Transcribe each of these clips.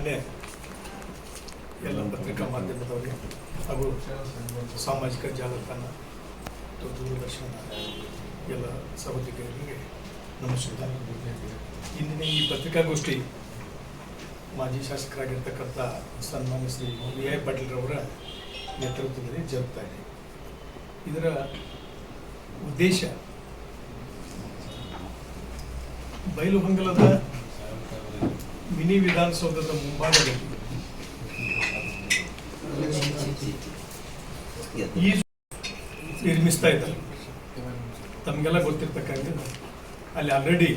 ಮಾನ್ಯ ಎಲ್ಲ ಪತ್ರಿಕಾ ಮಾಧ್ಯಮದವರಿಗೆ ಹಾಗೂ ಸಾಮಾಜಿಕ ಜಾಲತಾಣ ಮತ್ತು ದೂರದರ್ಶನ, ಎಲ್ಲ ಸಹೋದ್ಯೋಗಿಗಳಿಗೆ ನಮಸ್ಕಾರ. ಇಂದಿನ ಈ ಪತ್ರಿಕಾಗೋಷ್ಠಿ ಮಾಜಿ ಶಾಸಕರಾಗಿರ್ತಕ್ಕಂಥ ಸನ್ಮಾನ್ಯ ಶ್ರೀ ವಿ ಐ ಪಾಟೀಲ್ರವರ ನೇತೃತ್ವದಲ್ಲಿ ಜರುಗ್ತಾ ಇದೆ. ಇದರ ಉದ್ದೇಶ ಬಯಲುಹೊಂಗಲದ ಮಿನಿ ವಿಧಾನಸೌಧದ ಮುಂಭಾಗದಲ್ಲಿ. ಈ ನಿರ್ಮಿಸ್ತಾ ಇದ್ದಾರೆ. ತಮಗೆಲ್ಲ ಗೊತ್ತಿರ್ತಕ್ಕಂಥ ಅಲ್ಲಿ ಆಲ್ರೆಡಿ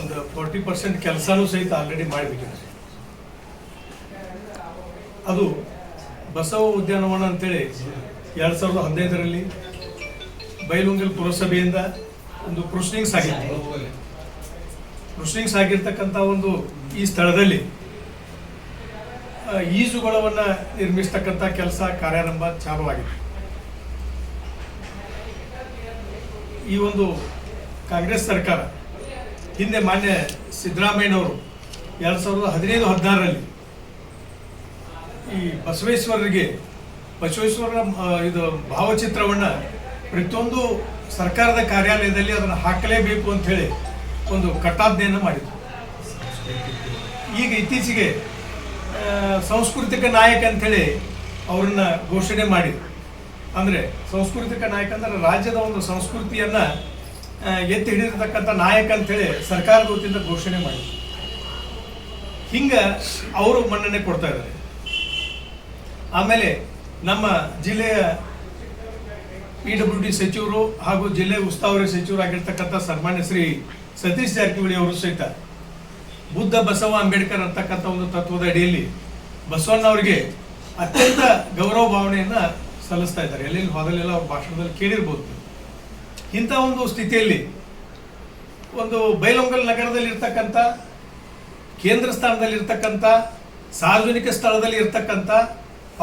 ಒಂದು ಫೋರ್ಟಿ ಪರ್ಸೆಂಟ್ ಕೆಲಸನೂ ಸಹಿತ ಆಲ್ರೆಡಿ ಮಾಡಿಬಿಟ್ಟಿದ್ದಾರೆ. ಅದು ಬಸವ ಉದ್ಯಾನವನ ಅಂತೇಳಿ ಎರಡು ಸಾವಿರದ ಹದಿನೈದರಲ್ಲಿ ಬೈಲುಂಗಲ್ ಪುರಸಭೆಯಿಂದ ಒಂದು ಪ್ರೊಸೀಡಿಂಗ್ಸ್ ಆಗಿತ್ತು ಪ್ರೊಸೀಡಿಂಗ್ಸ್ ಆಗಿರ್ತಕ್ಕಂಥ ಒಂದು ಈ ಸ್ಥಳದಲ್ಲಿ ಈಜುಗೊಳವನ್ನು ನಿರ್ಮಿಸ್ತಕ್ಕಂಥ ಕೆಲಸ ಕಾರ್ಯಾರಂಭ ಚಾಲುವಾಗಿದೆ. ಈ ಒಂದು ಕಾಂಗ್ರೆಸ್ ಸರ್ಕಾರ, ಹಿಂದೆ ಮಾನ್ಯ ಸಿದ್ದರಾಮಯ್ಯನವರು ಎರಡು ಸಾವಿರದ ಹದಿನೈದು ಹದಿನಾರರಲ್ಲಿ ಈ ಬಸವೇಶ್ವರರಿಗೆ, ಬಸವೇಶ್ವರರ ಇದು ಭಾವಚಿತ್ರವನ್ನ ಪ್ರತಿಯೊಂದು ಸರ್ಕಾರದ ಕಾರ್ಯಾಲಯದಲ್ಲಿ ಅದನ್ನು ಹಾಕಲೇಬೇಕು ಅಂತ ಹೇಳಿ ಒಂದು ಕಟ್ಟಾಜ್ಞೆಯನ್ನು ಮಾಡಿದ್ರು. ಈಗ ಇತ್ತೀಚೆಗೆ ಸಾಂಸ್ಕೃತಿಕ ನಾಯಕ ಅಂಥೇಳಿ ಅವ್ರನ್ನ ಘೋಷಣೆ ಮಾಡಿ ಅಂದ್ರೆ ಸಾಂಸ್ಕೃತಿಕ ನಾಯಕ ಅಂದರೆ ರಾಜ್ಯದ ಒಂದು ಸಂಸ್ಕೃತಿಯನ್ನ ಎತ್ತಿ ಹಿಡಿದಿರ್ತಕ್ಕಂಥ ನಾಯಕ ಅಂಥೇಳಿ ಸರ್ಕಾರದ ವತಿಯಿಂದ ಘೋಷಣೆ ಮಾಡಿ ಹಿಂಗ ಅವರು ಮನ್ನಣೆ ಕೊಡ್ತಾ ಇದ್ದಾರೆ. ಆಮೇಲೆ ನಮ್ಮ ಜಿಲ್ಲೆಯ ಪಿ ಡಬ್ಲ್ಯೂ ಡಿ ಸಚಿವರು ಹಾಗೂ ಜಿಲ್ಲೆ ಉಸ್ತುವಾರಿ ಸಚಿವರಾಗಿರ್ತಕ್ಕಂಥ ಸನ್ಮಾನ್ಯ ಶ್ರೀ ಸತೀಶ್ ಜಾರಕಿಹೊಳಿ ಅವರು ಸಹಿತ ಬುದ್ಧ ಬಸವ ಅಂಬೇಡ್ಕರ್ ಅಂತಕ್ಕಂಥ ಒಂದು ತತ್ವದ ಅಡಿಯಲ್ಲಿ ಬಸವಣ್ಣವ್ರಿಗೆ ಅತ್ಯಂತ ಗೌರವ ಭಾವನೆಯನ್ನು ಸಲ್ಲಿಸ್ತಾ ಇದ್ದಾರೆ ಎಲ್ಲೆಲ್ಲಿ ಹೋದಲ್ಲೆಲ್ಲ ಅವ್ರ ಭಾಷಣದಲ್ಲಿ ಕೇಳಿರ್ಬೋದು. ಇಂಥ ಒಂದು ಸ್ಥಿತಿಯಲ್ಲಿ ಒಂದು ಬೈಲೊಂಗಲ್ ನಗರದಲ್ಲಿ ಇರ್ತಕ್ಕಂಥ ಕೇಂದ್ರ ಸ್ಥಾನದಲ್ಲಿ ಇರ್ತಕ್ಕಂಥ ಸಾರ್ವಜನಿಕ ಸ್ಥಳದಲ್ಲಿ ಇರ್ತಕ್ಕಂಥ,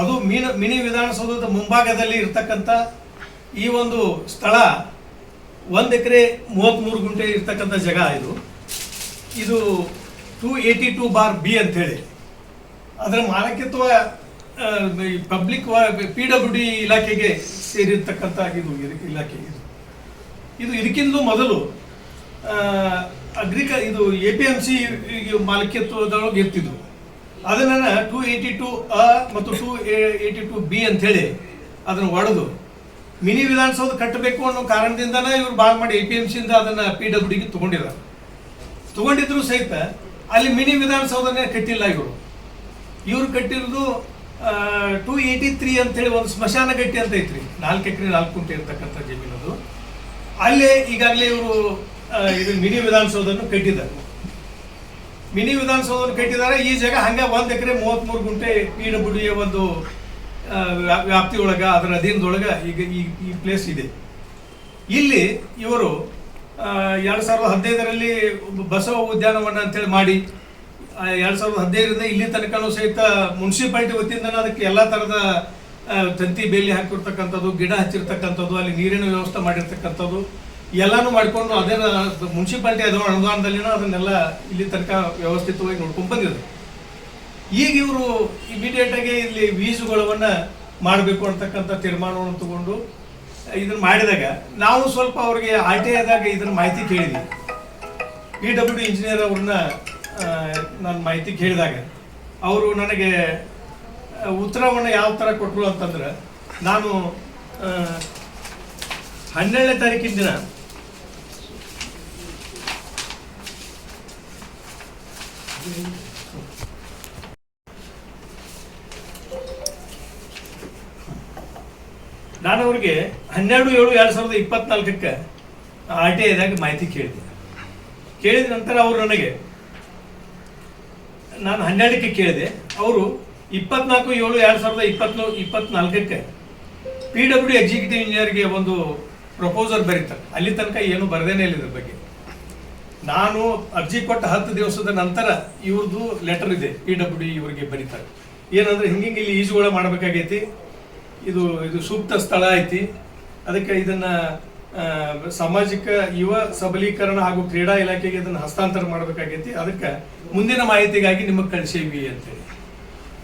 ಅದು ಮೀನ ಮಿನಿ ವಿಧಾನಸೌಧದ ಮುಂಭಾಗದಲ್ಲಿ ಇರ್ತಕ್ಕಂಥ ಈ ಒಂದು ಸ್ಥಳ ಒಂದು ಎಕರೆ ಮೂವತ್ತ್ಮೂರು ಗುಂಟೆ ಇರ್ತಕ್ಕಂಥ ಜಾಗ ಇದು. ಇದು two eighty two bar B ಅಂತೇಳಿ ಅದರ ಮಾಲಕತ್ವ ಪಬ್ಲಿಕ್ ಪಿ ಡಬ್ಲ್ಯೂ ಡಿ ಇಲಾಖೆಗೆ ಸೇರಿರ್ತಕ್ಕಂಥ ಇದು ಇಲಾಖೆ ಇದು. ಇದು ಇದಕ್ಕಿಂತ ಮೊದಲು ಅಗ್ರಿಕ, ಇದು ಎ ಪಿ ಎಂ ಸಿ ಮಾಲಕತ್ವದೊಳಗೆ ಇರ್ತಿದ್ವು. ಅದನ್ನ ಟೂ ಏಯ್ಟಿ ಟು ಅ ಮತ್ತು ಟೂ ಏಯ್ಟಿ ಟೂ ಬಿ ಅಂತೇಳಿ ಅದನ್ನು ಒಡೆದು ಮಿನಿ ವಿಧಾನಸೌಧ ಕಟ್ಟಬೇಕು ಅನ್ನೋ ಕಾರಣದಿಂದನೇ ಇವರು ಭಾಗ ಮಾಡಿ ಎ ಪಿ ಎಂ ಸಿಯಿಂದ ಅದನ್ನ ಪಿ ಡಬ್ಲ್ಯೂ ಡಿಗೆ ತಗೊಂಡಿದ್ದಾರೆ. ತಗೊಂಡಿದ್ರು ಸಹಿತ ಅಲ್ಲಿ ಮಿನಿ ವಿಧಾನಸೌಧನೇ ಕಟ್ಟಿಲ್ಲ ಇವರು. ಇವರು ಕಟ್ಟಿರೋದು ಟೂ ಏಯ್ಟಿ ತ್ರೀ ಅಂತೇಳಿ ಒಂದು ಸ್ಮಶಾನ ಗಟ್ಟಿ ಅಂತ ಐತ್ರಿ. ನಾಲ್ಕು ಎಕರೆ, ನಾಲ್ಕು ಕುಂಟೆ ಜಮೀನು ಅದು. ಅಲ್ಲೇ ಈಗಾಗಲೇ ಇವರು ಇದು ಮಿನಿ ವಿಧಾನಸೌಧನ ಕಟ್ಟಿದ್ದಾರೆ. ಮಿನಿ ವಿಧಾನಸೌಧನ ಕಟ್ಟಿದ್ದಾರೆ. ಈ ಜಾಗ ಹಂಗೆ ಒಂದು ಎಕರೆ ಮೂವತ್ತ್ಮೂರು ಗುಂಟೆ ಪಿ ಡಬ್ಲ್ಯೂ ಒಂದು ವ್ಯಾಪ್ತಿಯೊಳಗ, ಅದರ ಅಧೀನದೊಳಗೆ ಈಗ ಈ ಈ ಪ್ಲೇಸ್ ಇದೆ. ಇಲ್ಲಿ ಇವರು ಎರಡು ಸಾವಿರದ ಹದಿನೈದರಲ್ಲಿ ಬಸವ ಉದ್ಯಾನವನ ಅಂತೇಳಿ ಮಾಡಿ ಎರಡು ಸಾವಿರದ ಹದಿನೈದರಿಂದ ಇಲ್ಲಿ ತನಕನೂ ಸಹಿತ ಮುನ್ಸಿಪಾಲ್ಟಿ ವತಿಯಿಂದ ಅದಕ್ಕೆ ಎಲ್ಲ ಥರದ ತಂತಿ ಬೇಲಿ ಹಾಕಿರ್ತಕ್ಕಂಥದ್ದು, ಗಿಡ ಹಚ್ಚಿರ್ತಕ್ಕಂಥದ್ದು, ಅಲ್ಲಿ ನೀರಿನ ವ್ಯವಸ್ಥೆ ಮಾಡಿರ್ತಕ್ಕಂಥದ್ದು, ಎಲ್ಲನೂ ಮಾಡಿಕೊಂಡು ಅದೇ ಮುನ್ಸಿಪಾಲಿಟಿ ಅದು ಅನುದಾನದಲ್ಲಿನ ಅದನ್ನೆಲ್ಲ ಇಲ್ಲಿ ತನಕ ವ್ಯವಸ್ಥಿತವಾಗಿ ನೋಡ್ಕೊಂಡು ಬಂದಿದೆ ಈಗ ಇವರು ಇಮಿಡಿಯೇಟ್ ಆಗಿ ಇಲ್ಲಿ ವೀಸುಗಳನ್ನ ಮಾಡಬೇಕು ಅಂತಕ್ಕಂಥ ತೀರ್ಮಾನವನ್ನು ತಗೊಂಡು ಇದನ್ನ ಮಾಡಿದಾಗ ನಾವು ಸ್ವಲ್ಪ ಅವ್ರಿಗೆ ಆರ್ ಟಿ ಐದಾಗ ಇದನ್ನ ಮಾಹಿತಿ ಕೇಳಿದ್ವಿ. ಪಿ ಡಬ್ಲ್ಯೂ ಇಂಜಿನಿಯರ್ ಅವ್ರನ್ನ ನಾನು ಮಾಹಿತಿ ಕೇಳಿದಾಗ ಅವರು ನನಗೆ ಉತ್ತರವನ್ನು ಯಾವ ಥರ ಕೊಟ್ಟರು ಅಂತಂದ್ರೆ ನಾನು ಹನ್ನೆರಡನೇ ತಾರೀಕಿನ ದಿನ ನಾನು ಅವ್ರಿಗೆ ಹನ್ನೆರಡು ಏಳು ಎರಡು ಸಾವಿರದ ಇಪ್ಪತ್ನಾಲ್ಕಕ್ಕೆ ಆರ್ ಟಿ ಐದಾಗ ಮಾಹಿತಿ ಕೇಳಿದೆ. ಕೇಳಿದ ನಂತರ ಅವರು ನನಗೆ, ನಾನು ಹನ್ನೆರಡಕ್ಕೆ ಕೇಳಿದೆ. ಅವರು ಇಪ್ಪತ್ನಾಲ್ಕು ಏಳು ಎರಡು ಸಾವಿರದ ಇಪ್ಪತ್ನೂ, ಇಪ್ಪತ್ನಾಲ್ಕಕ್ಕೆ ಪಿ ಡಬ್ಲ್ಯೂ ಎಕ್ಸಿಕ್ಯೂಟಿವ್ ಇಂಜಿನಿಯರ್ಗೆ ಒಂದು ಪ್ರಪೋಸಲ್ ಬರೀತಾರೆ. ಅಲ್ಲಿ ತನಕ ಏನು ಬರದೇನೆ ಇಲ್ಲ ಇದ್ರ ಬಗ್ಗೆ. ನಾನು ಅರ್ಜಿ ಕೊಟ್ಟ ಹತ್ತು ದಿವಸದ ನಂತರ ಇವ್ರದ್ದು ಲೆಟರ್ ಇದೆ ಪಿ ಡಬ್ಲ್ಯೂ ಡಿ ಇವರಿಗೆ ಬರೀತಾರೆ. ಏನಂದ್ರೆ ಹಿಂಗಿಂಗೆ ಇಲ್ಲಿ ಈಜುಗಳ ಮಾಡಬೇಕಾಗೈತಿ. ಇದು ಇದು ಸೂಕ್ತ ಸ್ಥಳ ಐತಿ. ಅದಕ್ಕೆ ಇದನ್ನ ಸಾಮಾಜಿಕ ಯುವ ಸಬಲೀಕರಣ ಹಾಗೂ ಕ್ರೀಡಾ ಇಲಾಖೆಗೆ ಇದನ್ನು ಹಸ್ತಾಂತರ ಮಾಡಬೇಕಾಗೈತಿ. ಅದಕ್ಕೆ ಮುಂದಿನ ಮಾಹಿತಿಗಾಗಿ ನಿಮಗೆ ಕಳಿಸೀವಿ ಅಂತೇಳಿ.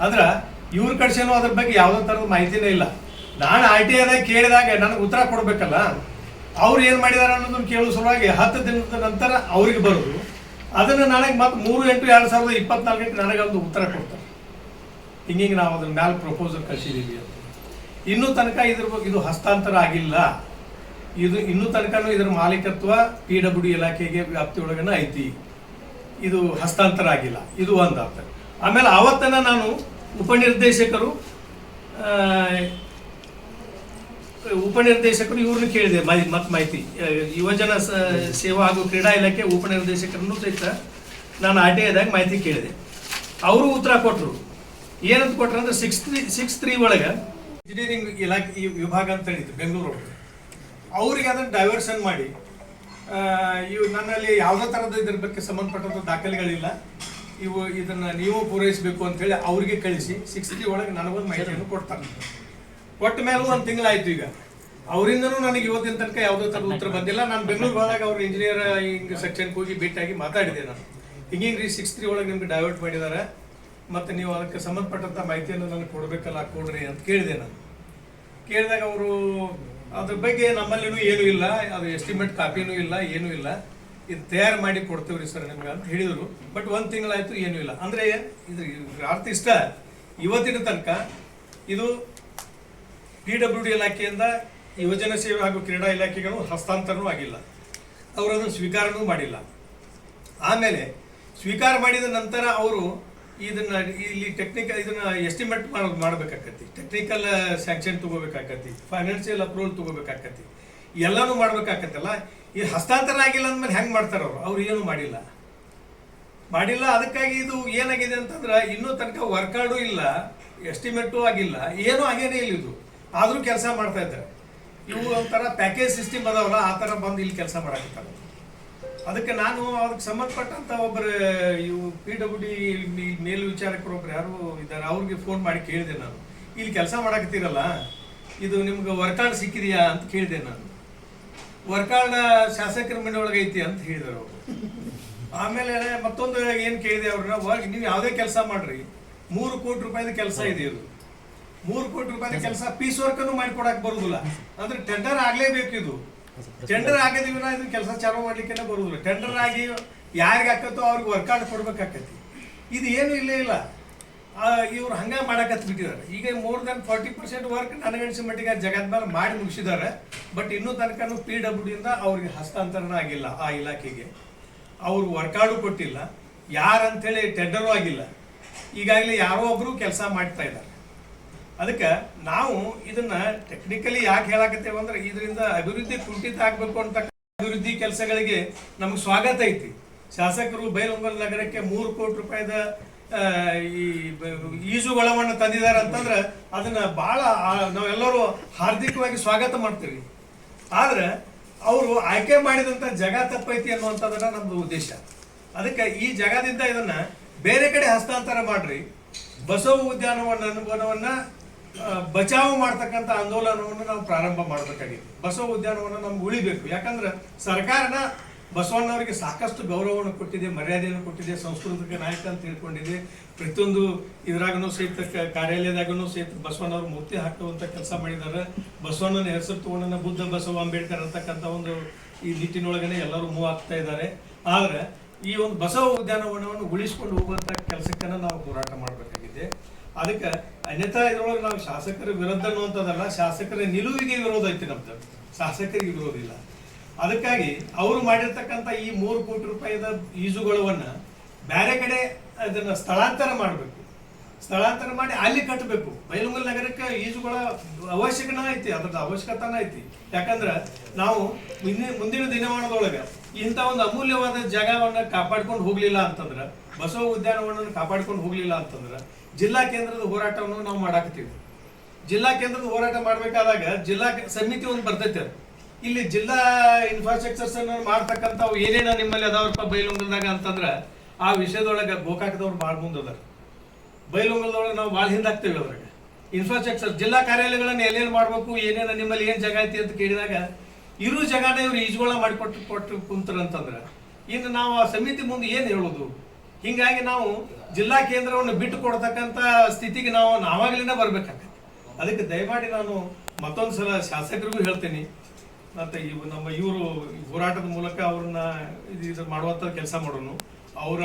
ಆದ್ರೆ, ಇವ್ರ ಕಳಿಸೇನು ಅದ್ರ ಬಗ್ಗೆ ಯಾವುದೇ ಥರದ ಮಾಹಿತಿನೇ ಇಲ್ಲ. ನಾನು ಐ ಟಿ ಐದಾಗ ಕೇಳಿದಾಗ ನನಗೆ ಉತ್ತರ ಕೊಡಬೇಕಲ್ಲ? ಅವ್ರು ಏನು ಮಾಡಿದಾರೆ ಅನ್ನೋದನ್ನ ಕೇಳುವ ಸಲುವಾಗಿ ಹತ್ತು ದಿನದ ನಂತರ ಅವ್ರಿಗೆ ಬರೋದು. ಅದನ್ನು ನನಗೆ ಮತ್ತೆ ಮೂರು ಎಂಟು ಎರಡು ಸಾವಿರದ ಇಪ್ಪತ್ನಾಲ್ಕಕ್ಕೆ ನನಗೆ ಒಂದು ಉತ್ತರ ಕೊಡ್ತಾರೆ. ಹಿಂಗಿಂಗೆ ನಾವು ಅದ್ರ ಮ್ಯಾಲೆ ಪ್ರಪೋಸಲ್ ಕಳಿಸಿದ್ದೀವಿ ಅಂತ. ಇನ್ನೂ ತನಕ ಇದ್ರ ಬಗ್ಗೆ ಇದು ಹಸ್ತಾಂತರ ಆಗಿಲ್ಲ. ಇದು ಇನ್ನೂ ತನಕನೂ ಇದರ ಮಾಲೀಕತ್ವ ಪಿ ಡಬ್ಲ್ಯೂ ಡಿ ಇಲಾಖೆಗೆ ವ್ಯಾಪ್ತಿಯೊಳಗನ ಐತಿ. ಇದು ಹಸ್ತಾಂತರ ಆಗಿಲ್ಲ. ಇದು ಒಂದು ಅರ್ಥ ಆಮೇಲೆ ಆವತ್ತನ ನಾನು ಉಪನಿರ್ದೇಶಕರು ಉಪನಿರ್ದೇಶಕರು ಇವ್ರನ್ನ ಕೇಳಿದೆ. ಮತ್ತೆ ಮತ್ ಮಾಹಿತಿ. ಯುವಜನ ಸೇವಾ ಹಾಗೂ ಕ್ರೀಡಾ ಇಲಾಖೆ ಉಪನಿರ್ದೇಶಕರನ್ನು ಸಹಿತ ನಾನು ಆರ್ ಟಿ ಐದಾಗ ಮಾಹಿತಿ ಕೇಳಿದೆ. ಅವರು ಉತ್ತರ ಕೊಟ್ಟರು ಏನಂತ ಕೊಟ್ರು ಅಂದ್ರೆ ಸಿಕ್ಸ್ ತ್ರೀ ಸಿಕ್ಸ್ ತ್ರೀ ಒಳಗೆ ಇಂಜಿನಿಯರಿಂಗ್ ಇಲಾಖೆ ಈ ವಿಭಾಗ ಅಂತ ಹೇಳಿದ್ರು ಬೆಂಗಳೂರು ಒಳಗೆ ಅವ್ರಿಗೆ ಅದನ್ನು ಡೈವರ್ಷನ್ ಮಾಡಿ ಇವು ನನ್ನಲ್ಲಿ ಯಾವುದೇ ಥರದ ಇದ್ರ ಬಗ್ಗೆ ಸಂಬಂಧಪಟ್ಟಂಥ ದಾಖಲೆಗಳಿಲ್ಲ. ಇವು ಇದನ್ನು ನೀವು ಪೂರೈಸಬೇಕು ಅಂತೇಳಿ ಅವ್ರಿಗೆ ಕಳಿಸಿ ಸಿಕ್ಸ್ ಡಿ ಒಳಗೆ ನನಗೊಂದು ಮಾಹಿತಿಯನ್ನು ಕೊಡ್ತಾರೆ. ಕೊಟ್ಟ ಮೇಲೆ ಒಂದು ತಿಂಗಳಾಯ್ತು ಈಗ. ಅವರಿಂದನೂ ನನಗೆ ಇವತ್ತಿನ ತನಕ ಯಾವುದೇ ಥರದ ಉತ್ತರ ಬಂದಿಲ್ಲ. ನಾನು ಬೆಂಗಳೂರು ಹೋದಾಗ ಅವ್ರ ಇಂಜಿನಿಯರ್ ಹಿಂಗೆ ಸೆಕ್ಷನ್ಗೆ ಹೋಗಿ ಭೇಟಿಯಾಗಿ ಮಾತಾಡಿದೆ ನಾನು. ಹಿಂಗೆ ರೀ ಸಿಕ್ಸ್ ತ್ರೀ ಒಳಗೆ ನಿಮ್ಗೆ ಡೈವರ್ಟ್ ಮಾಡಿದ್ದಾರೆ ಮತ್ತು ನೀವು ಅದಕ್ಕೆ ಸಂಬಂಧಪಟ್ಟಂಥ ಮಾಹಿತಿಯನ್ನು ನನಗೆ ಕೊಡಬೇಕಲ್ಲ, ಕೊಡ್ರಿ ಅಂತ ಕೇಳಿದೆ ನಾನು. ಕೇಳಿದಾಗ ಅವರು, ಅದ್ರ ಬಗ್ಗೆ ನಮ್ಮಲ್ಲಿನೂ ಏನೂ ಇಲ್ಲ, ಅದು ಎಸ್ಟಿಮೇಟ್ ಕಾಪಿನೂ ಇಲ್ಲ, ಏನೂ ಇಲ್ಲ. ಇದು ತಯಾರು ಮಾಡಿ ಕೊಡ್ತೀವಿ ರೀ ಸರ್ ನಿಮ್ಗೆ ಅಂತ ಹೇಳಿದರು. ಬಟ್ ಒಂದು ತಿಂಗಳಾಯಿತು, ಏನೂ ಇಲ್ಲ. ಅಂದರೆ ಇದು ಅರ್ಥ ಇಷ್ಟ? ಇವತ್ತಿನ ತನಕ ಇದು ಪಿ ಡಬ್ಲ್ಯೂ ಡಿ ಇಲಾಖೆಯಿಂದ ಯುವಜನ ಸೇವೆ ಹಾಗೂ ಕ್ರೀಡಾ ಇಲಾಖೆಗಳು ಹಸ್ತಾಂತರನೂ ಆಗಿಲ್ಲ. ಅವರು ಅದನ್ನು ಸ್ವೀಕಾರನೂ ಮಾಡಿಲ್ಲ. ಆಮೇಲೆ ಸ್ವೀಕಾರ ಮಾಡಿದ ನಂತರ ಅವರು ಇದನ್ನ ಇಲ್ಲಿ ಟೆಕ್ನಿಕಲ್ ಇದನ್ನ ಎಸ್ಟಿಮೇಟ್ ಮಾಡೋದು ಮಾಡ್ಬೇಕಾಕತಿ ಟೆಕ್ನಿಕಲ್ ಸ್ಯಾಂಕ್ಷನ್ ತಗೋಬೇಕಾಕತಿ ಫೈನಾನ್ಷಿಯಲ್ ಅಪ್ರೂವಲ್ ತಗೋಬೇಕಾಕತಿ ಎಲ್ಲನೂ ಮಾಡ್ಬೇಕಾಕತ್ತಲ್ಲ. ಈ ಹಸ್ತಾಂತರ ಆಗಿಲ್ಲ ಅಂದ್ಮೇಲೆ ಹೆಂಗೆ ಮಾಡ್ತಾರೆ ಅವರು? ಅವ್ರು ಏನು ಮಾಡಿಲ್ಲ. ಮಾಡಿಲ್ಲ, ಅದಕ್ಕಾಗಿ ಇದು ಏನಾಗಿದೆ ಅಂತಂದ್ರೆ ಇನ್ನೂ ತನಕ ವರ್ಕೌಟು ಇಲ್ಲ ಎಸ್ಟಿಮೇಟು ಆಗಿಲ್ಲ, ಏನೂ ಆಗೇನೇ ಇಲ್ಲ ಇದು. ಆದರೂ ಕೆಲಸ ಮಾಡ್ತಾ ಇದ್ದಾರೆ. ಇವು ಒಂಥರ ಪ್ಯಾಕೇಜ್ ಸಿಸ್ಟಮ್ ಅದಾವಲ್ಲ, ಆ ಥರ ಬಂದು ಇಲ್ಲಿ ಕೆಲಸ ಮಾಡಕತ್ತಾರೆ. ಅದಕ್ಕೆ ನಾನು ಅದಕ್ಕೆ ಸಂಬಂಧಪಟ್ಟಂತ ಒಬ್ಬರು ಇವು ಪಿ ಡಬ್ಲ್ಯೂ ಡಿ ಮೇಲ್ ವಿಚಾರಕರು ಒಬ್ರು ಯಾರು ಇದ್ದಾರೆ, ಅವ್ರಿಗೆ ಫೋನ್ ಮಾಡಿ ಕೇಳಿದೆ ನಾನು. ಇಲ್ಲಿ ಕೆಲಸ ಮಾಡಕತ್ತೀರಲ್ಲ, ಇದು ನಿಮ್ಗೆ ವರ್ಕಾರ್ಡ್ ಸಿಕ್ಕಿದೆಯಾ ಅಂತ ಕೇಳಿದೆ ನಾನು. ವರ್ಕಾರ್ಡ್ ಶಾಸಕರ ಒಳಗೆ ಐತಿ ಅಂತ ಹೇಳಿದರು ಅವರು. ಆಮೇಲೆ ಮತ್ತೊಂದು ಏನು ಕೇಳಿದೆ ಅವ್ರನ್ನ ನೀವು ಯಾವುದೇ ಕೆಲಸ ಮಾಡ್ರಿ. ಮೂರು ಕೋಟಿ ರೂಪಾಯಿದ ಕೆಲಸ ಇದೆ ಇದು. ಮೂರು ಕೋಟಿ ರೂಪಾಯಿದ ಕೆಲಸ ಪೀಸ್ ವರ್ಕ್ ಅನ್ನು ಮಾಡಿಕೊಡಕ್ ಬರುದಿಲ್ಲ. ಅಂದ್ರೆ ಟೆಂಡರ್ ಆಗಲೇಬೇಕು ಇದು. ಟೆಂಡರ್ ಆಗಿದೀವಿ ಇದು ಕೆಲಸ ಚಾಲೂ ಮಾಡ್ಲಿಕ್ಕೆ ಬರುದಿಲ್ಲ. ಟೆಂಡರ್ ಆಗಿ ಯಾರಿಗೆ ಹಾಕತ್ತೋ ಅವ್ರಿಗೆ ವರ್ಕೌಟ್ ಕೊಡ್ಬೇಕಾಕತಿ ಇದು ಏನು ಇಲ್ಲೇ ಇಲ್ಲ. ಇವ್ರು ಹಂಗೆ ಮಾಡಕತ್ ಬಿಟ್ಟಿದ್ದಾರೆ ಈಗ more than forty percent work ನನಗನ್ಸಿದ ಮಟ್ಟಿಗೆ ಜಗತ್ ಮೇಲೆ ಮಾಡಿ ಮುಗಿಸಿದ್ದಾರೆ. ಬಟ್ ಇನ್ನೂ ತನಕ ಪಿ ಡಬ್ಲ್ಯೂ ಇಂದ ಅವ್ರಿಗೆ ಹಸ್ತಾಂತರಣ ಆಗಿಲ್ಲ ಆ ಇಲಾಖೆಗೆ. ಅವ್ರು ವರ್ಕಾರ್ಡು ಕೊಟ್ಟಿಲ್ಲ. ಯಾರಂತೇಳಿ ಟೆಂಡರು ಆಗಿಲ್ಲ. ಈಗಾಗಲೇ ಯಾರೋ ಒಬ್ರು ಕೆಲಸ ಮಾಡ್ತಾ ಇದ್ದಾರೆ. ಅದಕ್ಕೆ ನಾವು ಇದನ್ನ ಟೆಕ್ನಿಕಲಿ ಯಾಕೆ ಹೇಳಕತ್ತೇವೆ ಅಂದ್ರೆ ಇದರಿಂದ ಅಭಿವೃದ್ಧಿ ಕುಂಠಿತ ಆಗ್ಬೇಕು ಅಂತ ಅಭಿವೃದ್ಧಿ ಕೆಲಸಗಳಿಗೆ ನಮ್ಗೆ ಸ್ವಾಗತ ಐತಿ. ಶಾಸಕರು ಬೈಲೊಂಗಲ್ ನಗರಕ್ಕೆ ಮೂರು ಕೋಟಿ ರೂಪಾಯಿದ ಈ ಬ- ಈಜುಗೊಳವನ್ನು ತಂದಿದ್ದಾರೆ ಅಂತಂದ್ರೆ ಅದನ್ನ ಬಹಳ ನಾವೆಲ್ಲರೂ ಹಾರ್ದಿಕವಾಗಿ ಸ್ವಾಗತ ಮಾಡ್ತೀವಿ. ಆದ್ರೆ ಅವರು ಆಯ್ಕೆ ಮಾಡಿದಂತ ಜಗ ತಪ್ಪೈತಿ ಅನ್ನುವಂಥದ್ದನ್ನ ನಮ್ದು ಉದ್ದೇಶ. ಅದಕ್ಕೆ ಈ ಜಗದಿಂದ ಇದನ್ನ ಬೇರೆ ಕಡೆ ಹಸ್ತಾಂತರ ಮಾಡ್ರಿ. ಬಸವ ಉದ್ಯಾನವನ ಅನುಭವವನ್ನ ಬಚಾವು ಮಾಡ್ತಕ್ಕಂಥ ಆಂದೋಲನವನ್ನು ನಾವು ಪ್ರಾರಂಭ ಮಾಡಬೇಕಾಗಿದೆ ಬಸವ ಉದ್ಯಾನವನ ನಮ್ಗೆ ಉಳಿಬೇಕು. ಯಾಕಂದ್ರೆ ಸರ್ಕಾರನ ಬಸವಣ್ಣವರಿಗೆ ಸಾಕಷ್ಟು ಗೌರವವನ್ನು ಕೊಟ್ಟಿದೆ, ಮರ್ಯಾದೆಯನ್ನು ಕೊಟ್ಟಿದೆ, ಸಾಂಸ್ಕೃತಿಕ ನಾಯಕ ಅಂತ ತಿಳ್ಕೊಂಡಿದೆ. ಪ್ರತಿಯೊಂದು ಇದ್ರಾಗೂ ಸಹಿತ ಕಾರ್ಯಾಲಯದಾಗೂ ಸಹಿತ ಬಸವಣ್ಣವ್ರ ಮೂರ್ತಿ ಹಾಕುವಂತ ಕೆಲಸ ಮಾಡಿದ್ದಾರೆ. ಬಸವಣ್ಣನ ಹೆಸರು ತಗೊಂಡ ಬುದ್ಧ ಬಸವ ಅಂಬೇಡ್ಕರ್ ಅಂತಕ್ಕಂಥ ಒಂದು ಈ ನಿಟ್ಟಿನೊಳಗನೆ ಎಲ್ಲರೂ ಮೂವ್ ಆಗ್ತಾ ಇದ್ದಾರೆ. ಆದ್ರೆ ಈ ಒಂದು ಬಸವ ಉದ್ಯಾನವನವನ್ನು ಉಳಿಸ್ಕೊಂಡು ಹೋಗುವಂತ ಕೆಲಸಕ್ಕನ್ನ ನಾವು ಹೋರಾಟ ಮಾಡಬೇಕಾಗಿದೆ. ಅದಕ್ಕೆ ಅನ್ಯಥಾ ಇದ್ರೊಳಗೆ ನಾವು ಶಾಸಕರ ವಿರುದ್ಧ ಅನ್ನುವಂಥದ್ದಲ್ಲ, ಶಾಸಕರ ನಿಲುವಿಗೆ ವಿರೋಧ ಐತಿ ನಮ್ದು. ಶಾಸಕರಿಗೆ ವಿರೋಧ ಇಲ್ಲ. ಅದಕ್ಕಾಗಿ ಅವರು ಮಾಡಿರ್ತಕ್ಕಂಥ ಈ ಮೂರು ಕೋಟಿ ರೂಪಾಯಿದ ಈಜುಗಳವನ್ನ ಬೇರೆ ಕಡೆ ಅದನ್ನ ಸ್ಥಳಾಂತರ ಮಾಡಬೇಕು. ಸ್ಥಳಾಂತರ ಮಾಡಿ ಅಲ್ಲಿ ಕಟ್ಟಬೇಕು ಬೈಲಮಲ್ ನಗರಕ್ಕೆ ಈಜುಗಳ ಅವಶ್ಯಕನ ಐತಿ, ಅದ್ರದ್ದು ಅವಶ್ಯಕತೆನ ಐತಿ. ಯಾಕಂದ್ರೆ ನಾವು ಮುಂದಿನ ಮುಂದಿನ ದಿನಮಾನದೊಳಗೆ ಇಂಥ ಒಂದು ಅಮೂಲ್ಯವಾದ ಜಾಗವನ್ನ ಕಾಪಾಡ್ಕೊಂಡು ಹೋಗಲಿಲ್ಲ ಅಂತಂದ್ರೆ ಬಸವ ಉದ್ಯಾನವನವನ್ನು ಕಾಪಾಡ್ಕೊಂಡು ಹೋಗಲಿಲ್ಲ ಅಂತಂದ್ರೆ ಜಿಲ್ಲಾ ಕೇಂದ್ರದ ಹೋರಾಟವನ್ನು ನಾವು ಮಾಡಾಕತ್ತೀವಿ. ಜಿಲ್ಲಾ ಕೇಂದ್ರದ ಹೋರಾಟ ಮಾಡ್ಬೇಕಾದಾಗ ಜಿಲ್ಲಾ ಸಮಿತಿ ಒಂದು ಬರ್ತೈತೆ ಇಲ್ಲಿ ಜಿಲ್ಲಾ ಇನ್ಫ್ರಾಸ್ಟ್ರಕ್ಚರ್ಸ್ ಮಾಡ್ತಕ್ಕಂಥ ಏನೇನ ನಿಮ್ಮಲ್ಲಿ ಅದಾವ್ರಪ್ಪ ಬೈಲುಂಗಲ್ದಾಗ ಅಂತಂದ್ರ ಆ ವಿಷಯದೊಳಗೆ ಗೋಕಾಕದವ್ರು ಭಾಳ ಮುಂದದಾರ ಬೈಲುಂಗಲದೊಳಗೆ ನಾವು ಭಾಳ ಹಿಂದಾಗ್ತೇವೆ ಅವ್ರಿಗೆ ಇನ್ಫ್ರಾಸ್ಟ್ರಕ್ಚರ್ ಜಿಲ್ಲಾ ಕಾರ್ಯಾಲಯಗಳನ್ನು ಎಲ್ಲೇನು ಮಾಡಬೇಕು, ಏನೇನು ನಿಮ್ಮಲ್ಲಿ ಏನು ಜಾಗ ಐತಿ ಅಂತ ಕೇಳಿದಾಗ ಇರು ಜಾಗನ ಇವ್ರು ಈಜುಗಳ ಮಾಡಿಕೊಟ್ಟು ಕೊಟ್ಟು ಕುಂತಾರಂತಂದ್ರೆ, ಇನ್ನು ನಾವು ಆ ಸಮಿತಿ ಮುಂದೆ ಏನು ಹೇಳೋದು? ಹಿಂಗಾಗಿ ನಾವು ಜಿಲ್ಲಾ ಕೇಂದ್ರವನ್ನು ಬಿಟ್ಟು ಕೊಡ್ತಕ್ಕಂಥ ಸ್ಥಿತಿಗೆ ನಾವು ನಾವಾಗಲಿನ ಬರ್ಬೇಕಾಗತ್ತೆ. ಅದಕ್ಕೆ ದಯಮಾಡಿ ನಾನು ಮತ್ತೊಂದು ಸಲ ಶಾಸಕರಿಗೂ ಹೇಳ್ತೀನಿ. ಮತ್ತು ಇವು ನಮ್ಮ ಇವರು ಹೋರಾಟದ ಮೂಲಕ ಅವ್ರನ್ನ ಇದು ಮಾಡುವಂಥ ಕೆಲಸ ಮಾಡೋನು. ಅವರ,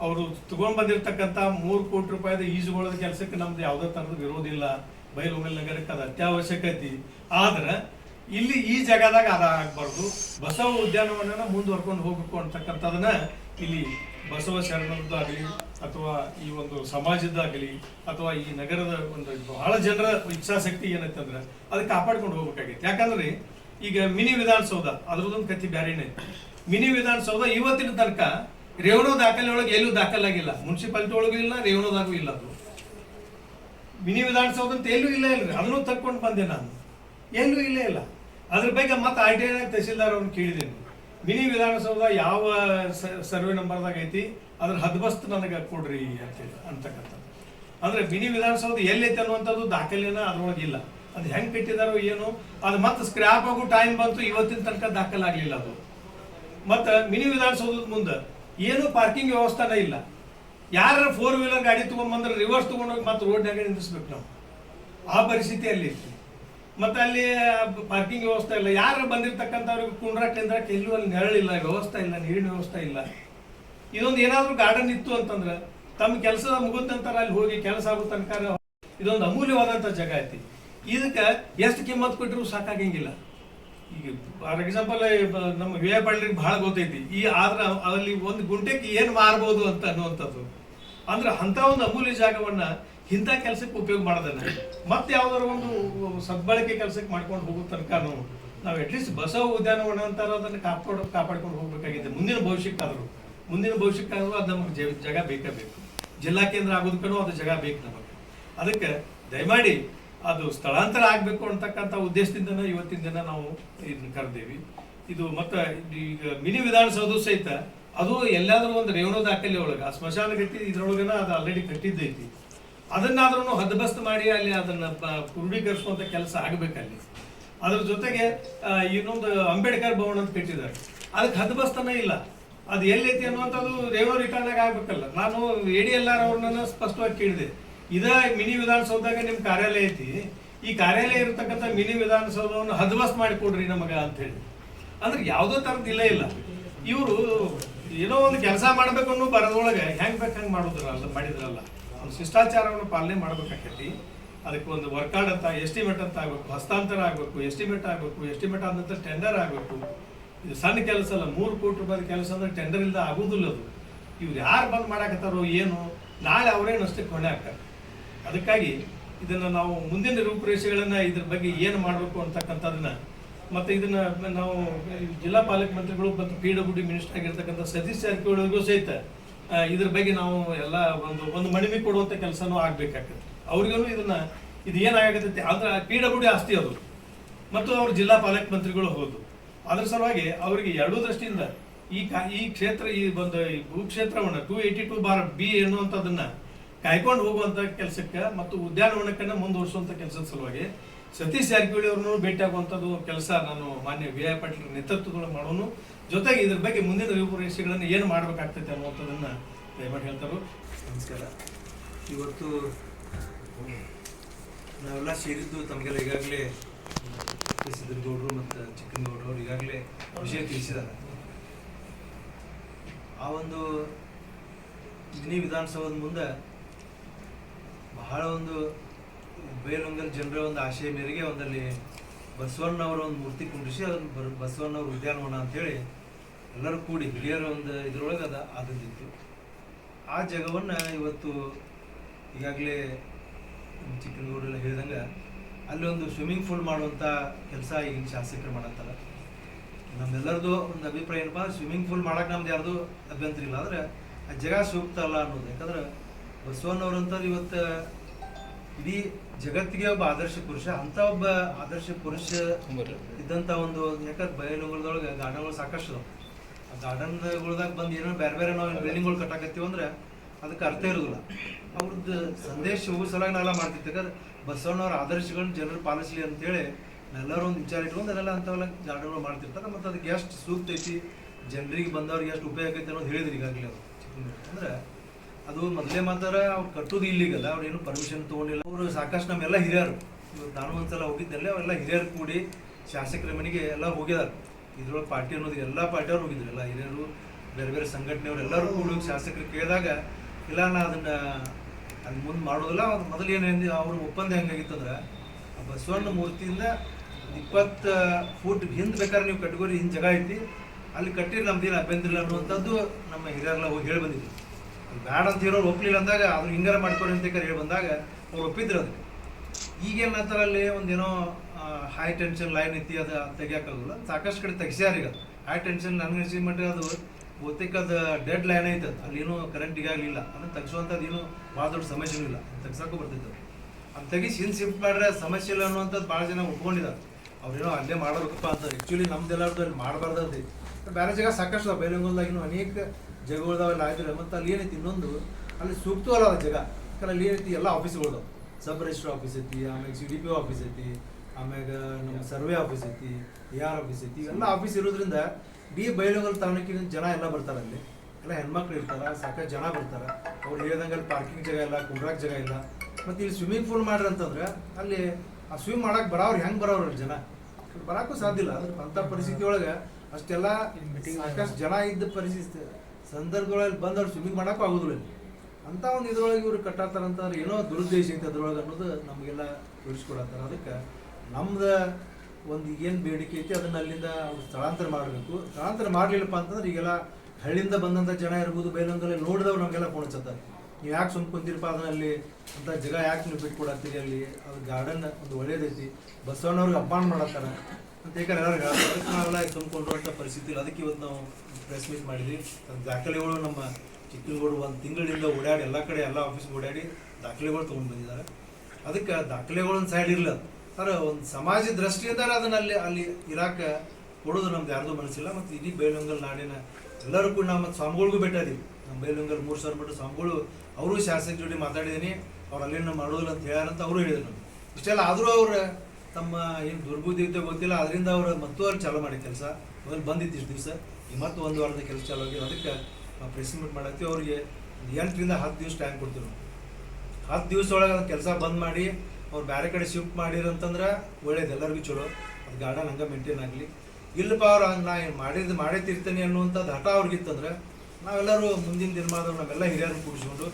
ಅವರು ತಗೊಂಡ್ ಬಂದಿರತಕ್ಕಂಥ ಮೂರು ಕೋಟಿ ರೂಪಾಯಿದ ಈಜುಗೊಳದ ಕೆಲಸಕ್ಕೆ ನಮ್ದು ಯಾವುದೇ ಥರದ ವಿರೋಧ ಇಲ್ಲ. ಬೈಲುಗಲ್ ನಗರಕ್ಕೆ ಅದು ಐತಿ. ಆದ್ರೆ ಇಲ್ಲಿ ಈ ಜಾಗದಾಗ ಅದ ಆಗ್ಬಾರ್ದು. ಬಸವ ಉದ್ಯಾನವನ ಮುಂದುವರ್ಕೊಂಡು ಹೋಗಬೇಕು ಅಂತಕ್ಕಂಥದನ್ನ ಇಲ್ಲಿ ಬಸವ ಶರಣರದ್ದಾಗಲಿ ಅಥವಾ ಈ ಒಂದು ಸಮಾಜದ್ದಾಗಲಿ ಅಥವಾ ಈ ನಗರದ ಒಂದು ಬಹಳ ಜನರ ಇಚ್ಛಾಶಕ್ತಿ ಏನೈತೆ ಅಂದ್ರೆ ಅದಕ್ಕೆ ಕಾಪಾಡ್ಕೊಂಡು ಹೋಗ್ಬೇಕಾಗೈತೆ. ಯಾಕಂದ್ರೆ ಈಗ ಮಿನಿ ವಿಧಾನಸೌಧ, ಅದ್ರದ್ದೊಂದು ಕತಿ ಬ್ಯಾರೇನೆ. ಮಿನಿ ವಿಧಾನಸೌಧ ಇವತ್ತಿನ ತನಕ ರೇವಣೋ ದಾಖಲೆ ಒಳಗೆ ಎಲ್ಲೂ ದಾಖಲಾಗಿಲ್ಲ. ಮುನ್ಸಿಪಾಲಿಟಿ ಒಳಗೂ ಇಲ್ಲ ರೇವಣೋದಾಗೂ ಇಲ್ಲ ಅದು. ಮಿನಿ ವಿಧಾನಸೌಧ ಅಂತ ಎಲ್ಲೂ ಇಲ್ಲ ಇಲ್ರಿ. ಅದನ್ನು ತಕ್ಕೊಂಡು ಬಂದೆ ನಾನು. ಎಲ್ಲೂ ಇಲ್ಲೇ ಇಲ್ಲ. ಅದ್ರ ಬಗ್ಗೆ ಮತ್ತೆ ಐ ಟಿ ಐ ತಹಸೀಲ್ದಾರ್ ಅವ್ರನ್ನ ಮಿನಿ ವಿಧಾನಸೌಧ ಯಾವ ಸರ್ವೆ ನಂಬರ್ದಾಗ ಐತಿ? ಅದ್ರ ಹದ್ಬಸ್ತ್ ನನಗೆ ಕೊಡ್ರಿ ಅಂತೇಳಿ, ಅಂತಕ್ಕಂಥದ್ದು. ಅಂದರೆ ಮಿನಿ ವಿಧಾನಸೌಧ ಎಲ್ಲೈತೆ ಅನ್ನುವಂಥದ್ದು ದಾಖಲೆನ ಅದ್ರೊಳಗೆ ಇಲ್ಲ. ಅದು ಹೆಂಗೆ ಕಟ್ಟಿದಾರೋ ಏನು, ಅದು ಮತ್ತೆ ಸ್ಕ್ರಾಪ್ ಆಗೋ ಟೈಮ್ ಬಂತು, ಇವತ್ತಿನ ತನಕ ದಾಖಲಾಗ್ಲಿಲ್ಲ ಅದು. ಮತ್ತು ಮಿನಿ ವಿಧಾನಸೌಧದ ಮುಂದೆ ಏನು ಪಾರ್ಕಿಂಗ್ ವ್ಯವಸ್ಥೆನೇ ಇಲ್ಲ. ಯಾರ ಫೋರ್ ವೀಲರ್ ಗಾಡಿ ತಗೊಂಡ್ಬಂದ್ರೆ ರಿವರ್ಸ್ ತೊಗೊಂಡೋಗಿ ಮತ್ತೆ ರೋಡ್ನಾಗ ನಿಂದಿಸ್ಬೇಕು ನಾವು. ಆ ಪರಿಸ್ಥಿತಿ ಅಲ್ಲಿ ಇತ್ತು ಮತ್ತೆ ಅಲ್ಲಿ ಪಾರ್ಕಿಂಗ್ ವ್ಯವಸ್ಥೆ ಇಲ್ಲ. ಯಾರು ಬಂದಿರ್ತಕ್ಕಂಥವ್ರಿಗೆ ಕುಂಡ್ರಾ ಕೇಂದ್ರಕ್ಕೆ ಎಲ್ಲೂ ಅಲ್ಲಿ ನೆರಳಿಲ್ಲ. ವ್ಯವಸ್ಥೆ ಇಲ್ಲ, ನೀರಿನ ವ್ಯವಸ್ಥೆ ಇಲ್ಲ. ಇದೊಂದು ಏನಾದರೂ ಗಾರ್ಡನ್ ಇತ್ತು ಅಂತಂದ್ರೆ, ತಮ್ಮ ಕೆಲಸ ಮುಗಿದ ನಂತರ ಅಲ್ಲಿ ಹೋಗಿ ಕೆಲಸ ಆಗೋ ತನಕ ಇದೊಂದು ಅಮೂಲ್ಯವಾದಂಥ ಜಾಗ ಐತಿ. ಇದಕ್ಕೆ ಎಷ್ಟು ಕಿಮ್ಮತ್ ಕೊಟ್ಟರು ಸಾಕಾಗಂಗಿಲ್ಲ. ಈಗ ಫಾರ್ ಎಕ್ಸಾಂಪಲ್ ನಮ್ಮ ವಿ ಐ ಪಾಟೀಲ್ರಿಗೆ ಬಹಳ ಗೊತ್ತೈತಿ. ಈ ಆದ್ರೆ ಅಲ್ಲಿ ಒಂದು ಗುಂಟೆಗೆ ಏನು ಮಾರ್ಬೋದು ಅಂತ ಅನ್ನುವಂಥದ್ದು. ಅಂದ್ರೆ ಅಂತ ಒಂದು ಅಮೂಲ್ಯ ಜಾಗವನ್ನ ಇಂಥ ಕೆಲಸಕ್ಕೆ ಉಪಯೋಗ ಮಾಡೋದನ್ನ ಮತ್ತೆ ಯಾವ್ದಾರು ಒಂದು ಸದ್ಬಳಕೆ ಕೆಲಸಕ್ಕೆ ಮಾಡ್ಕೊಂಡು ಹೋಗೋ ತನಕ ನಾವು ಅಟ್ಲೀಸ್ಟ್ ಬಸವ ಉದ್ಯಾನವನ ಅಂತಾರ ಅದನ್ನು ಕಾಪಾಡ, ಕಾಪಾಡ್ಕೊಂಡು ಹೋಗ್ಬೇಕಾಗಿದೆ. ಮುಂದಿನ ಭವಿಷ್ಯಕ್ಕಾದರೂ. ಮುಂದಿನ ಭವಿಷ್ಯಕ್ಕಾದರೂ ಅದು ನಮಗೆ ಜ- ಜಾಗ ಬೇಕೇ ಬೇಕು. ಜಿಲ್ಲಾ ಕೇಂದ್ರ ಆಗೋದಕ್ಕೂ ಅದು ಜಾಗ ಬೇಕು ನಮಗೆ. ಅದಕ್ಕೆ ದಯಮಾಡಿ ಅದು ಸ್ಥಳಾಂತರ ಆಗಬೇಕು ಅಂತಕ್ಕಂಥ ಉದ್ದೇಶದಿಂದನೇ ಇವತ್ತಿನ ದಿನ ನಾವು ಇದನ್ನ ಕರೆದೇವಿ. ಇದು ಮತ್ತು ಈಗ ಮಿನಿ ವಿಧಾನಸೌಧ ಸಹಿತ ಅದು ಎಲ್ಲಾದರೂ ಒಂದು ರೇವಣ ದಾಖಲೆ ಒಳಗೆ, ಆ ಸ್ಮಶಾನ ಗಟ್ಟಿ ಇದ್ರೊಳಗನ ಅದು ಆಲ್ರೆಡಿ ಕಟ್ಟಿದ್ದೈತಿ. ಅದನ್ನಾದ್ರೂ ಹದ್ಬಸ್ತ್ ಮಾಡಿ ಅಲ್ಲಿ ಅದನ್ನ ಕ್ರೋಢೀಕರಿಸುವಂತ ಕೆಲಸ ಆಗ್ಬೇಕಲ್ಲಿ. ಅದ್ರ ಜೊತೆಗೆ ಇನ್ನೊಂದು ಅಂಬೇಡ್ಕರ್ ಭವನ ಅಂತ ಕಟ್ಟಿದ್ದಾರೆ. ಅದಕ್ಕೆ ಹದಬಸ್ತನೇ ಇಲ್ಲ. ಅದು ಎಲ್ಲೈತಿ ಅನ್ನುವಂಥದ್ದು ರೇವಣ ರಿಟರ್ನಾಗ ಆಗ್ಬೇಕಲ್ಲ. ನಾನು ಎ ಡಿ ಎಲ್ ಆರ್ ಅವ್ರನ್ನ ಸ್ಪಷ್ಟವಾಗಿ ಕೇಳಿದೆ. ಇದ ಮಿನಿ ವಿಧಾನಸೌಧದಾಗ ನಿಮ್ಮ ಕಾರ್ಯಾಲಯ ಐತಿ. ಈ ಕಾರ್ಯಾಲಯ ಇರತಕ್ಕಂಥ ಮಿನಿ ವಿಧಾನಸೌಧವನ್ನು ಮಾಡಿ ಮಾಡಿಕೊಡ್ರಿ ನಮಗೆ ಅಂತ ಹೇಳಿ ಅಂದ್ರೆ ಯಾವುದೋ ತರದ್ ಇಲ್ಲ ಇಲ್ಲ. ಇವರು ಏನೋ ಒಂದು ಕೆಲಸ ಮಾಡ್ಬೇಕು ಅನ್ನೋ ಬರೋದ್ರೊಳಗೆ ಹೆಂಗ್ ಬೇಕು ಹಂಗೆ ಮಾಡೋದ್ರಲ್ಲ, ಮಾಡಿದ್ರಲ್ಲ. ಒಂದು ಶಿಷ್ಟಾಚಾರವನ್ನು ಪಾಲನೆ ಮಾಡಬೇಕಾಗೈತಿ. ಅದಕ್ಕೆ ಒಂದು ವರ್ಕಾರ್ಡ್ ಅಂತ ಎಸ್ಟಿಮೇಟ್ ಅಂತ ಆಗ್ಬೇಕು, ಹಸ್ತಾಂತರ ಆಗ್ಬೇಕು ಎಸ್ಟಿಮೇಟ್ ಆಗ್ಬೇಕು ಎಸ್ಟಿಮೇಟ್ ಆದ ನಂತರ ಟೆಂಡರ್ ಆಗಬೇಕು. ಇದು ಸಣ್ಣ ಕೆಲಸ ಅಲ್ಲ, ಮೂರು ಕೋಟಿ ರೂಪಾಯಿ ಕೆಲಸ ಅಂದ್ರೆ ಟೆಂಡರ್ ಇಲ್ಲದ ಆಗೋದಿಲ್ಲ ಅದು. ಇವ್ರು ಯಾರು ಬಂದು ಮಾಡಾಕತ್ತಾರೋ ಏನು, ನಾಳೆ ಅವರೇನು ಅಷ್ಟಕ್ಕೆ ಹೊಣೆ ಹಾಕ್ತಾರೆ ಅದಕ್ಕಾಗಿ ಇದನ್ನ ನಾವು ಮುಂದಿನ ರೂಪುರೇಷೆಗಳನ್ನ ಇದ್ರ ಬಗ್ಗೆ ಏನು ಮಾಡಬೇಕು ಅಂತಕ್ಕಂಥದನ್ನ ಮತ್ತೆ ಇದನ್ನ ನಾವು ಜಿಲ್ಲಾ ಪಾಲಕ ಮಂತ್ರಿಗಳು ಮತ್ತು ಪಿ ಡಬ್ಲ್ಯೂ ಡಿ ಮಿನಿಸ್ಟರ್ ಆಗಿರ್ತಕ್ಕಂಥ ಸತೀಶ್ ಜಾರಕಿಹೊಳಿಗೂ ಸಹಿತ ಇದ್ರ ಬಗ್ಗೆ ನಾವು ಎಲ್ಲ ಒಂದು ಒಂದು ಮಣಿಮೆ ಕೊಡುವಂತ ಕೆಲಸನೂ ಆಗ್ಬೇಕಾಗ್ತದೆ. ಅವ್ರಿಗೂ ಇದನ್ನ, ಇದು ಏನಾಗತ್ತೈತಿ ಅಂದ್ರೆ ಪಿ ಡಬ್ಲ್ಯೂ ಆಸ್ತಿ ಅದು. ಮತ್ತು ಅವರು ಜಿಲ್ಲಾ ಪಾಲಕ ಮಂತ್ರಿಗಳು ಹೌದು. ಅದ್ರ ಸಲುವಾಗಿ ಅವರಿಗೆ ಎರಡೂ ದೃಷ್ಟಿಯಿಂದ ಈ ಕಾ, ಈ ಕ್ಷೇತ್ರ, ಈ ಒಂದು ಈ ಭೂಕ್ಷೇತ್ರವನ್ನು two eighty two bar B ಎನ್ನುವಂಥದ್ದನ್ನ ಕಾಯ್ಕೊಂಡು ಹೋಗುವಂತ ಕೆಲಸಕ್ಕೆ ಮತ್ತು ಉದ್ಯಾನವನಕ್ಕನ್ನ ಮುಂದುವರಿಸುವಂತ ಕೆಲಸದ ಸಲುವಾಗಿ ಸತೀಶ್ ಜಾರಕಿಹೊಳಿ ಅವ್ರನ್ನೂ ಭೇಟಿ ಆಗುವಂಥದ್ದು ಕೆಲಸ ನಾನು ಮಾನ್ಯ ವಿ ಐ ಪಾಟೀಲ್ ನೇತೃತ್ವದೊಳಗೆ ಮಾಡೋನು. ಜೊತೆಗೆ ಇದ್ರ ಬಗ್ಗೆ ಮುಂದಿನ ರೂಪುರೇಷೆಗಳನ್ನು ಏನು ಮಾಡಬೇಕಾಗ್ತೈತೆ ಅನ್ನುವಂಥದ್ದನ್ನ ದಯಮಾಡಿ ಹೇಳ್ತಾರು. ನಮಸ್ಕಾರ. ಇವತ್ತು ನಾವೆಲ್ಲ ಸೇರಿದ್ದು ತಮಗೆಲ್ಲ ಈಗಾಗಲೇ ಸಿದ್ದನಗೌಡರು ಮತ್ತು ಚಿಕ್ಕನಗೌಡರು ಅವರು ಈಗಾಗಲೇ ವಿಷಯ ತಿಳಿಸಿದ್ದಾರೆ. ಆ ಒಂದು ಮಿನಿ ವಿಧಾನಸೌಧದ ಮುಂದೆ ಬಹಳ ಒಂದು ಬೇಲೊಂಗಲ್ ಜನರ ಒಂದು ಆಶಯ ಮೇರೆಗೆ ಒಂದಲ್ಲಿ ಬಸವಣ್ಣವರ ಒಂದು ಮೂರ್ತಿ ಕುಂಡಿಸಿ ಅದನ್ನು ಬಸವಣ್ಣವ್ರ ಉದ್ಯಾನವನ ಅಂತೇಳಿ ಎಲ್ಲರೂ ಕೂಡಿ ಹಿರಿಯರ ಒಂದು ಇದ್ರೊಳಗೆ ಅದ ಆದದ್ದಿತ್ತು ಆ ಜಾಗವನ್ನು ಇವತ್ತು ಈಗಾಗಲೇ ಚಿಕ್ಕನಗೌಡರೆಲ್ಲ ಹೇಳಿದಂಗೆ ಅಲ್ಲಿ ಒಂದು ಸ್ವಿಮ್ಮಿಂಗ್ ಪೂಲ್ ಮಾಡುವಂಥ ಕೆಲಸ ಈಗಿನ ಶಾಸಕರು ಮಾಡತ್ತಲ್ಲ ನಮ್ಮೆಲ್ಲರದು ಒಂದು ಅಭಿಪ್ರಾಯ ಏನಪ್ಪ ಸ್ವಿಮ್ಮಿಂಗ್ ಪೂಲ್ ಮಾಡೋಕೆ ನಮ್ದು ಯಾರ್ದು ಅಭ್ಯಂತರ ಇಲ್ಲ. ಆದರೆ ಆ ಜಗ ಸೂಕ್ತ ಅಲ್ಲ ಅನ್ನೋದು. ಯಾಕಂದ್ರೆ ಬಸವಣ್ಣವ್ರಂಥವ್ರು ಇವತ್ತು ಇಡೀ ಜಗತ್ತಿಗೆ ಒಬ್ಬ ಆದರ್ಶ ಪುರುಷ ಅಂತ ಒಬ್ಬ ಆದರ್ಶ ಪುರುಷ ಇದ್ದಂಥ ಒಂದು ಯಾಕಂದ್ರೆ ಬಯಲುಗಳದೊಳಗೆ ಗಾರ್ಡನ್ಗಳು ಸಾಕಷ್ಟು ಗಾರ್ಡನ್ಗಳ್ದಾಗ ಬಂದು ಏನೋ ಬೇರೆ ಬೇರೆ ನಾವು ಬಿಲ್ಡಿಂಗ್ಗಳು ಕಟ್ಟಾಕತ್ತೀವಿ ಅಂದ್ರೆ ಅದಕ್ಕೆ ಅರ್ಥ ಇರೋದಿಲ್ಲ ಅವ್ರದ್ದು ಸಂದೇಶ ಹೋಗೋ ಸಲುವಾಗಿ ನಾವೆಲ್ಲ ಮಾಡ್ತಿತ್ತು ಬಸವಣ್ಣವ್ರ ಆದರ್ಶಗಳನ್ನ ಜನರು ಪಾಲಿಸಲಿ ಅಂತೇಳಿ ಎಲ್ಲರೂ ಒಂದು ವಿಚಾರ ಇಟ್ಕೊಂಡು ಅದೆಲ್ಲ ಅಂಥವೆಲ್ಲ ಗಾರ್ಡನ್ಗಳು ಮಾಡ್ತಿರ್ತಾರೆ. ಮತ್ತು ಅದಕ್ಕೆ ಎಷ್ಟು ಸೂಕ್ತ ಐತಿ, ಜನರಿಗೆ ಬಂದವ್ರಿಗೆ ಎಷ್ಟು ಉಪಯೋಗ ಐತಿ ಅನ್ನೋದು ಹೇಳಿದ್ರು ಈಗಾಗಲೇ ಅವರು ಅಂದ್ರೆ ಅದು ಮೊದಲೇ ಮಾತಾರ ಅವ್ರು ಕಟ್ಟೋದು ಇಲ್ಲಿಗಲ್ಲ ಅವ್ರು ಏನು ಪರ್ಮಿಷನ್ ತೊಗೊಂಡಿಲ್ಲ. ಅವರು ಸಾಕಷ್ಟು ನಮ್ಮೆಲ್ಲ ಹಿರಿಯರು. ನಾನು ಒಂದ್ಸಲ ಹೋಗಿದ್ದಲ್ಲೇ ಅವೆಲ್ಲ ಹಿರಿಯರು ಕೂಡಿ ಶಾಸಕರ ಮನೆಗೆ ಎಲ್ಲ ಹೋಗಿದ್ದಾರೆ ಇದ್ರೊಳಗೆ ಪಾರ್ಟಿ ಅನ್ನೋದು ಎಲ್ಲ ಪಾರ್ಟಿಯವ್ರು ಹೋಗಿದ್ರು. ಎಲ್ಲ ಹಿರಿಯರು, ಬೇರೆ ಬೇರೆ ಸಂಘಟನೆಯವರು ಎಲ್ಲರೂ ಕೂಡ ಶಾಸಕರು ಕೇಳಿದಾಗ, ಇಲ್ಲ ನಾ ಅದನ್ನು ಅದು ಮುಂದೆ ಮಾಡೋದಿಲ್ಲ, ಅದು ಮೊದಲು ಏನೇನು ಅವ್ರ ಒಪ್ಪಂದ ಹೆಂಗಾಗಿತ್ತು ಅಂದ್ರೆ ಬಸವಣ್ಣ ಮೂರ್ತಿಯಿಂದ ಇಪ್ಪತ್ತು ಫೂಟ್ ಹಿಂದೆ ಬೇಕಾದ್ರೆ ನೀವು ಕಟ್ಕೋರಿ, ಹಿಂದೆ ಜಾಗ ಐತಿ, ಅಲ್ಲಿ ಕಟ್ಟಿರಿ ನಮ್ದೇನು ಅಭ್ಯಂತರ ಇಲ್ಲ ಅನ್ನುವಂಥದ್ದು ನಮ್ಮ ಹಿರಿಯರೆಲ್ಲ ಹೋಗಿ ಹೇಳಿ ಬಂದಿದ್ವಿ ಅದು ಬ್ಯಾಡ ಅಂತ ಹೇಳೋರು ಒಪ್ಪಲಿಲ್ಲ ಅಂದಾಗ ಅದ್ರ ಹಿಂಗಾರ ಮಾಡ್ಕೊರಿ ಅಂತ ಹೇಳಿ ಬಂದಾಗ, ಅವ್ರು ಒಪ್ಪಿದ್ರು ಅದಕ್ಕೆ ಈಗೇನು ಅಂತಾರೆ ಅಲ್ಲಿ ಒಂದೇನೋ ಹೈ ಟೆನ್ಷನ್ ಲೈನ್ ಐತಿ ಅದು ತೆಗಿಯೋಕ್ಕಾಗಲ್ಲ ಸಾಕಷ್ಟು ಕಡೆ ತೆಗ್ಸ್ಯಾರ ಈಗ. ಹೈ ಟೆನ್ಷನ್ ನನಗೆ ಮಟ್ಟಿಗೆ ಅದು ಬಹುತೇಕ ಅದು ಡೆಡ್ ಲೈನ್ ಐತೆ ಅದು. ಅಲ್ಲಿ ಏನೂ ಕರೆಂಟ್ ಈಗಾಗಲಿಲ್ಲ ಅದನ್ನು ತೆಗ್ಸುವಂಥದ್ದು ಏನು ಭಾಳ ದೊಡ್ಡ ಸಮಸ್ಯೆ ಇಲ್ಲ. ತೆಗ್ಸಕ್ಕೂ ಬರ್ತಿತ್ತು ಅದು. ಅದು ತೆಗಿಸಿ ಹಿಂದೆ ಶಿಫ್ಟ್ ಮಾಡಿದ್ರೆ ಸಮಸ್ಯೆ ಇಲ್ಲ ಅನ್ನುವಂಥದ್ದು ಭಾಳ ಜನ ಒಪ್ಕೊಂಡಿದ್ದಾರೆ ಅವ್ರೇನೋ ಅಲ್ಲೇ ಮಾಡಬೇಕಪ್ಪ ಅಂತ. ಆ್ಯಕ್ಚುಲಿ ನಮ್ದೆಲ್ಲರದ್ದು ಅಲ್ಲಿ ಮಾಡಬಾರ್ದು ಬೇರೆ ಜಾಗ ಸಾಕಷ್ಟು ಇನ್ನೂ ಅನೇಕ ಜಾಗಗಳದಾವೆಲ್ಲ ಆಗಿದ್ರೆ ಮತ್ತು ಅಲ್ಲಿ ಏನೈತಿ ಇನ್ನೊಂದು, ಅಲ್ಲಿ ಸೂಕ್ತವಲ್ಲ ಜಾಗ. ಯಾಕಂದ್ರೆ ಅಲ್ಲಿ ಏನೈತಿ ಎಲ್ಲ ಆಫೀಸ್ಗಳದಾವ ಸಬ್ ರಿಜಿಸ್ಟರ್ ಆಫೀಸ್ ಐತಿ, ಆಮೇಲೆ ಸಿ ಡಿ ಪಿ ಆಫೀಸ್ ಐತಿ. ಆಮ್ಯಾಗ ನಮ್ಮ ಸರ್ವೆ ಆಫೀಸ್ ಐತಿ ಎ ಆರ್ ಆಫೀಸ್ ಐತಿ, ಇವೆಲ್ಲ ಆಫೀಸ್ ಇರೋದ್ರಿಂದ ಬಿ ಬೈಲಂಗಲ್ ತಾಲೂಕಿನ ಜನ ಎಲ್ಲ ಬರ್ತಾರೆ ಅಲ್ಲಿ. ಎಲ್ಲ ಹೆಣ್ಮಕ್ಳು ಇರ್ತಾರೆ ಸಾಕಷ್ಟು ಜನ ಬರ್ತಾರೆ. ಅವ್ರು ಹೇಳ್ದಂಗೆ ಅಲ್ಲಿ ಪಾರ್ಕಿಂಗ್ ಜಾಗ ಇಲ್ಲ ಕುಂಡ್ರಾಕ್ ಜಾಗ ಇಲ್ಲ. ಮತ್ತು ಇಲ್ಲಿ ಸ್ವಿಮ್ಮಿಂಗ್ ಪೂಲ್ ಮಾಡ್ರಿ ಅಂತಂದ್ರೆ ಅಲ್ಲಿ ಆ ಸ್ವಿಮ್ ಮಾಡಕ್ಕೆ ಬರೋರು ಹೆಂಗೆ ಬರೋರು ಜನ? ಬರೋಕ್ಕೂ ಸಾಧ್ಯ ಇಲ್ಲ. ಅದ್ರ ಅಂಥ ಪರಿಸ್ಥಿತಿ ಒಳಗೆ ಅಷ್ಟೆಲ್ಲ ಸಾಕಷ್ಟು ಜನ ಇದ್ದ ಪರಿಸ್ಥಿತಿ, ಸಂದರ್ಭಗಳಲ್ಲಿ ಬಂದು ಅವ್ರು ಸ್ವಿಮ್ಮಿಂಗ್ ಮಾಡೋಕ್ಕೂ ಆಗೋದಿಲ್ಲ ಅಂತ ಒಂದು ಇದ್ರೊಳಗೆ ಇವ್ರು ಕಟ್ಟಾತಾರಂತಂದ್ರೆ ಏನೋ ದುರುದ್ದೇಶ ಐತೆ ಅದ್ರೊಳಗೆ ಅನ್ನೋದು ನಮಗೆಲ್ಲ ತೋರಿಸ್ಕೊಡತ್ತಾರ. ಅದಕ್ಕೆ ನಮ್ದು ಒಂದು ಏನು ಬೇಡಿಕೆ ಐತಿ ಅದನ್ನ ಅಲ್ಲಿಂದ ಅವ್ರು ಸ್ಥಳಾಂತರ ಮಾಡಬೇಕು. ಸ್ಥಳಾಂತರ ಮಾಡಲಿಲ್ಲಪ್ಪ ಅಂತಂದ್ರೆ ಈಗೆಲ್ಲ ಹಳ್ಳಿಯಿಂದ ಬಂದಂಥ ಜನ ಇರ್ಬೋದು ಬೈಲಂಗಲ್ಲಿ ನೋಡಿದವ್ರು ನಮಗೆಲ್ಲ ಫೋನ್ ನೀವು ಯಾಕೆ ಸುಮ್ ಕುಂತಿರಪ್ಪ ಅದನ್ನಲ್ಲಿ ಅಂತ ಜಗ ಯಾಕೆ ನೀವು ಬಿಟ್ಕೊಡತ್ತೀರಿ ಅಲ್ಲಿ? ಅದು ಗಾರ್ಡನ್ ಒಂದು ಒಳ್ಳೇದೈತಿ. ಬಸವಣ್ಣವ್ರಿಗೆ ಅಪಾನ್ ಮಾಡತ್ತಾರ. ಅಂತ ಯಾಕಂದ್ರೆ ಎಲ್ಲರೂ ಹೇಳ್ತಾರೆ. ನಾವೆಲ್ಲ ತುಂಬಿಕೊಂಡ್ರುವಂಥ ಪರಿಸ್ಥಿತಿ ಇಲ್ಲ. ಅದಕ್ಕೆ ಇವತ್ತು ನಾವು ಪ್ರೆಸ್ ಮೀಟ್ ಮಾಡಿದ್ವಿ. ದಾಖಲೆಗಳು ನಮ್ಮ ಚಿಕ್ಕನಗೌಡ ಒಂದು ತಿಂಗಳಿಂದ ಓಡಾಡಿ, ಎಲ್ಲ ಕಡೆ ಎಲ್ಲ ಆಫೀಸ್ಗೆ ಓಡಾಡಿ ದಾಖಲೆಗಳು ತೊಗೊಂಡು ಬಂದಿದ್ದಾರೆ. ಅದಕ್ಕೆ ದಾಖಲೆಗಳೊಂದು ಸೈಡ್ ಇರಲ್ಲ ಸರ್ ಒಂದು ಸಮಾಜ ದೃಷ್ಟಿಯಿಂದ ಅದನ್ನ ಅಲ್ಲಿ ಅಲ್ಲಿ ಇರಾಕ ಕೊಡೋದು ನಮ್ದು ಯಾರ್ದು ಮನಸ್ಸಿಲ್ಲ, ಮತ್ತು ಇಡೀ ಬೇಲಂಗಲ್ ನಾಡಿನ ಎಲ್ಲರೂ ಕೂಡ ನಾವು ಮತ್ತು ಸ್ವಾಮಿಗಳಿಗೂ ಭೇಟಿಯಾದೀವಿ ನಮ್ಮ ಬೇಲಂಗಲ್ ಮೂರು ಸಾವಿರ ಮಟ್ಟ ಸ್ವಾಮಿಗಳು, ಅವರು ಶಾಸಕ ಜೋಡಿ ಮಾತಾಡಿದ್ದೀನಿ ಅವ್ರು ಅಲ್ಲಿನ ಮಾಡೋದಿಲ್ಲ ಅಂತ ಹೇಳ್ಯಾರಂತ ಅವರು ಹೇಳಿದ್ರು ನಮ್ಗೆ. ಇಷ್ಟೆಲ್ಲ ಆದರೂ ಅವರು ತಮ್ಮ ಏನು ದುರ್ಬುದ್ಧಿ ಇದ್ದೆ ಗೊತ್ತಿಲ್ಲ ಅದರಿಂದ ಅವರು ಮತ್ತೂ ಅವ್ರು ಚಾಲೂ ಮಾಡಿ ಕೆಲಸ. ಮೊದಲು ಬಂದಿತ್ತು ಇಷ್ಟು ದಿವಸ ಮತ್ತು ಒಂದು ವಾರದ ಕೆಲಸ ಚಾಲೂ ಆಗಿದೆ. ಅದಕ್ಕೆ ನಾವು ಪ್ರೆಸ್ ಮೀಟ್ ಮಾಡತ್ತೀವಿ ಅವ್ರಿಗೆ ಎಂಟರಿಂದ ಹತ್ತು ದಿವಸ ಟೈಮ್ ಕೊಡ್ತೀವಿ. ಹತ್ತು ದಿವಸ ಒಳಗೆ ಕೆಲಸ ಬಂದ್ ಮಾಡಿ ಅವ್ರು ಬೇರೆ ಕಡೆ ಶಿಫ್ಟ್ ಮಾಡಿರಂತಂದ್ರೆ ಒಳ್ಳೇದು, ಎಲ್ಲರಿಗೂ ಚಲೋ. ಅದು ಗಾರ್ಡನ್ ಹಂಗೆ ಮೇಂಟೈನ್ ಆಗಲಿ. ಇಲ್ಲಪ್ಪ ಅವ್ರು ಹಂಗೆ ನಾ ಏನು ಮಾಡಿದ್ದು ಮಾಡೇ ತಿರ್ತೀನಿ ಅನ್ನುವಂಥದ್ದು ಹಠ ಅವ್ರಿಗಿತ್ತಂದ್ರೆ ನಾವೆಲ್ಲರೂ ಮುಂದಿನ ದಿನಮಾದವ್ರು ನಾವೆಲ್ಲ ಹಿರಿಯರು ಕೂಡಿಸ್ಕೊಂಡು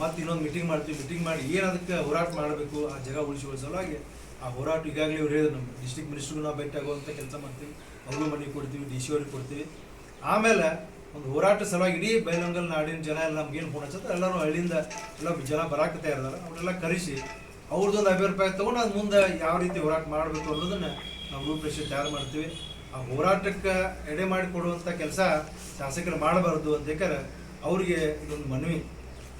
ಮತ್ತೆ ಇನ್ನೊಂದು ಮೀಟಿಂಗ್ ಮಾಡ್ತೀವಿ. ಮೀಟಿಂಗ್ ಮಾಡಿ ಏನು ಅದಕ್ಕೆ ಹೋರಾಟ ಮಾಡಬೇಕು, ಆ ಜಾಗ ಉಳಿಸುವ ಸಲುವಾಗಿ ಆ ಹೋರಾಟ ಈಗಾಗಲೇ ಇವ್ರು ಹೇಳಿದ್ರು ನಮ್ಮ ಡಿಸ್ಟಿಕ್ ಮಿನಿಸ್ಟ್ರಿಗೂ ನಾವು ಭೇಟಿ ಆಗುವಂಥ ಕೆಲಸ ಮಾಡ್ತೀವಿ. ಅವ್ರಿಗೂ ಮನೆಗೆ ಕೊಡ್ತೀವಿ ಡಿ ಸಿ ಅವ್ರಿಗೆ ಕೊಡ್ತೀವಿ. ಆಮೇಲೆ ಒಂದು ಹೋರಾಟ ಸಲುವಾಗಿ ಇಡೀ ಬೈಲಂಗಲ್ ನಾಡಿನ ಜನ ಎಲ್ಲ ನಮ್ಗೇನು ಫೋನ್ ಹಚ್ಚತ್ತೆ ಎಲ್ಲರೂ ಹಳ್ಳಿಯಿಂದ ಎಲ್ಲ ಜನ ಬರಾಕ ತಯಾರಿದಾರೆ. ಅವರೆಲ್ಲ ಕರೆಸಿ ಅವ್ರದ್ದೊಂದು ಅಭಿಪ್ರಾಯ ತಗೊಂಡು ಅದು ಮುಂದೆ ಯಾವ ರೀತಿ ಹೋರಾಟ ಮಾಡಬೇಕು ಅನ್ನೋದನ್ನ ನಾವು ರೂಪರೇಷೆ ತಯಾರು ಮಾಡ್ತೀವಿ. ಆ ಹೋರಾಟಕ್ಕೆ ಎಡೆ ಮಾಡಿ ಕೊಡುವಂಥ ಕೆಲಸ ಶಾಸಕರು ಮಾಡಬಾರ್ದು ಅಂತ ಯಾಕಂದ್ರೆ ಅವ್ರಿಗೆ ಇದೊಂದು ಮನವಿ.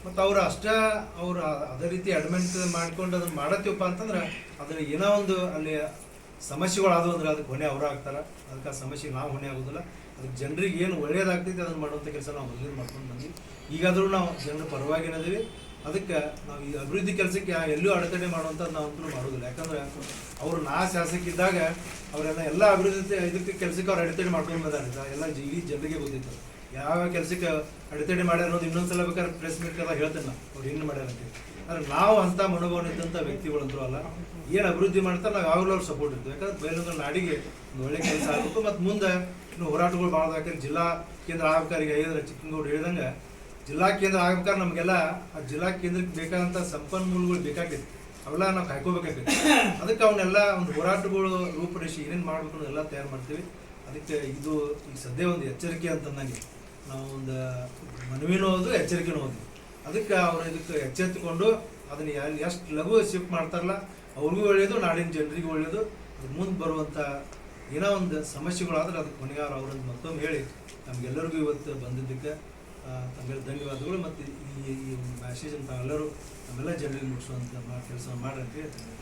ಮತ್ತು ಅವ್ರು ಅಷ್ಟೇ ಅವರು ಅದೇ ರೀತಿ ಅಡ್ಮೆಂಟ್ ಮಾಡ್ಕೊಂಡು ಅದನ್ನು ಮಾಡತ್ತೀವಪ್ಪ ಅಂತಂದ್ರೆ ಅದನ್ನ ಏನೋ ಒಂದು ಅಲ್ಲಿ ಸಮಸ್ಯೆಗಳಾದವು ಅಂದ್ರೆ ಅದಕ್ಕೆ ಹೊಣೆ ಅವರು ಆಗ್ತಾರೆ. ಅದಕ್ಕೆ ಆ ಸಮಸ್ಯೆಗೆ ನಾವು ಹೊಣೆ ಆಗೋದಿಲ್ಲ. ಅದಕ್ಕೆ ಜನರಿಗೆ ಏನು ಒಳ್ಳೆಯದಾಗ್ತೈತೆ ಅದನ್ನು ಮಾಡುವಂಥ ಕೆಲಸ ನಾವು ಮೊದಲೇ ಮಾಡ್ಕೊಂಡು ಬಂದ್ವಿ. ಈಗಾದರೂ ನಾವು ಜನರ ಪರವಾಗಿನದೀವಿ. ಅದಕ್ಕೆ ನಾವು ಈ ಅಭಿವೃದ್ಧಿ ಕೆಲಸಕ್ಕೆ ಎಲ್ಲೂ ಅಡೆತಡೆ ಮಾಡುವಂಥದ್ದು ನಾವು ಅಂತೂ ಮಾಡೋದಿಲ್ಲ ಯಾಕಂದ್ರೆ ಅವರು ನಾ ಶಾಸಕ ಇದ್ದಾಗ ಅವರೆಲ್ಲ ಎಲ್ಲ ಅಭಿವೃದ್ಧಿ ಇದಕ್ಕೆ ಕೆಲಸಕ್ಕೆ ಅವ್ರು ಅಡೆತಡೆ ಮಾಡ್ಕೊಂಡು ಬಂದಾರೆ ಎಲ್ಲ ಜೀವಿ ಜನರಿಗೆ ಗೊತ್ತಿತ್ತು. ಯಾವ ಕೆಲಸಕ್ಕೆ ಅಡೆತಡೆ ಮಾಡ್ಯಾರ ಅನ್ನೋದು ಇನ್ನೊಂದ್ಸಲ ಬೇಕಾದ್ರೆ ಪ್ರೆಸ್ ಮೀಟ್ ಎಲ್ಲ ಹೇಳ್ತೇನೆ ನಾವು ಅವ್ರು ಏನು ಮಾಡ್ಯಾರ ಅಂತ ಆದ್ರೆ ನಾವು ಅಂತ ಮನೋಭಾವನೆ ಇದ್ದಂಥ ವ್ಯಕ್ತಿಗಳಂತೂ ಅಲ್ಲ, ಏನು ಅಭಿವೃದ್ಧಿ ಮಾಡ್ತಾರೆ ನಾವು ಯಾವಾಗಲೂ ಅವ್ರು ಸಪೋರ್ಟ್ ಇರ್ತೀವಿ. ಯಾಕಂದ್ರೆ ಬೇರೆ ನಾಡಿಗೆ ಒಂದು ಒಳ್ಳೆ ಕೆಲಸ ಆಗಬೇಕು. ಮತ್ತು ಮುಂದೆ ಇನ್ನು ಹೋರಾಟಗಳು ಭಾಳ ಯಾಕಂದ್ರೆ ಜಿಲ್ಲಾ ಕೇಂದ್ರ ಆಬ್ಕಾರಿಗೆ ಹೇಳಿದ್ರೆ ಚಿಕ್ಕಂಗೌಡ್ರು ಹೇಳ್ದಂಗೆ ಜಿಲ್ಲಾ ಕೇಂದ್ರ ಆಗ್ಬೇಕಾದ್ರೆ ನಮಗೆಲ್ಲ ಆ ಜಿಲ್ಲಾ ಕೇಂದ್ರಕ್ಕೆ ಬೇಕಾದಂಥ ಸಂಪನ್ಮೂಲಗಳು ಬೇಕಾಗಿತ್ತು. ಅವೆಲ್ಲ ನಾವು ಕಾಯ್ಕೋಬೇಕಾಗಿತ್ತು. ಅದಕ್ಕೆ ಅವನ್ನೆಲ್ಲ ಒಂದು ಹೋರಾಟಗಳು ರೂಪುರೇಷೆ ಏನೇನು ಮಾಡಬೇಕು ಅನ್ನೋದೆಲ್ಲ ತಯಾರು ಮಾಡ್ತೀವಿ. ಅದಕ್ಕೆ ಇದು ಈಗ ಸದ್ಯ ಒಂದು ಎಚ್ಚರಿಕೆ ಅಂತಂದಂಗೆ ನಾವು ಒಂದು ಮನವಿನೂ ಹೌದು, ಎಚ್ಚರಿಕೆನೂ ಹೋದ್ವಿ ಅದಕ್ಕೆ ಅವರು ಇದಕ್ಕೆ ಎಚ್ಚೆತ್ತುಕೊಂಡು ಅದನ್ನ ಎಲ್ಲಿ ಎಷ್ಟು ಲಘು ಶಿಫ್ಟ್ ಮಾಡ್ತಾರಲ್ಲ, ಅವ್ರಿಗೂ ಒಳ್ಳೆಯದು ನಾಡಿನ ಜನರಿಗೂ ಒಳ್ಳೆಯದು ಅದು ಮುಂದೆ ಬರುವಂಥ ಏನೋ ಒಂದು ಸಮಸ್ಯೆಗಳಾದ್ರೆ ಅದಕ್ಕೆ ಹೊಣೆಗಾರ ಅವ್ರದ್ದು ಮತ್ತೊಮ್ಮೆ ಹೇಳಿ ನಮಗೆಲ್ಲರಿಗೂ ಇವತ್ತು ಬಂದಿದ್ದಕ್ಕೆ ತಮಗೆ ಧನ್ಯವಾದಗಳು. ಮತ್ತು ಈ ಈ ಮೆಸೇಜನ್ನು ತಾವೆಲ್ಲರೂ ನಮ್ಮೆಲ್ಲ ಜನರಿಗೆ ಮುಟ್ಟಿಸುವಂಥ ಕೆಲಸ ಮಾಡ್ರಿ ಅಂತ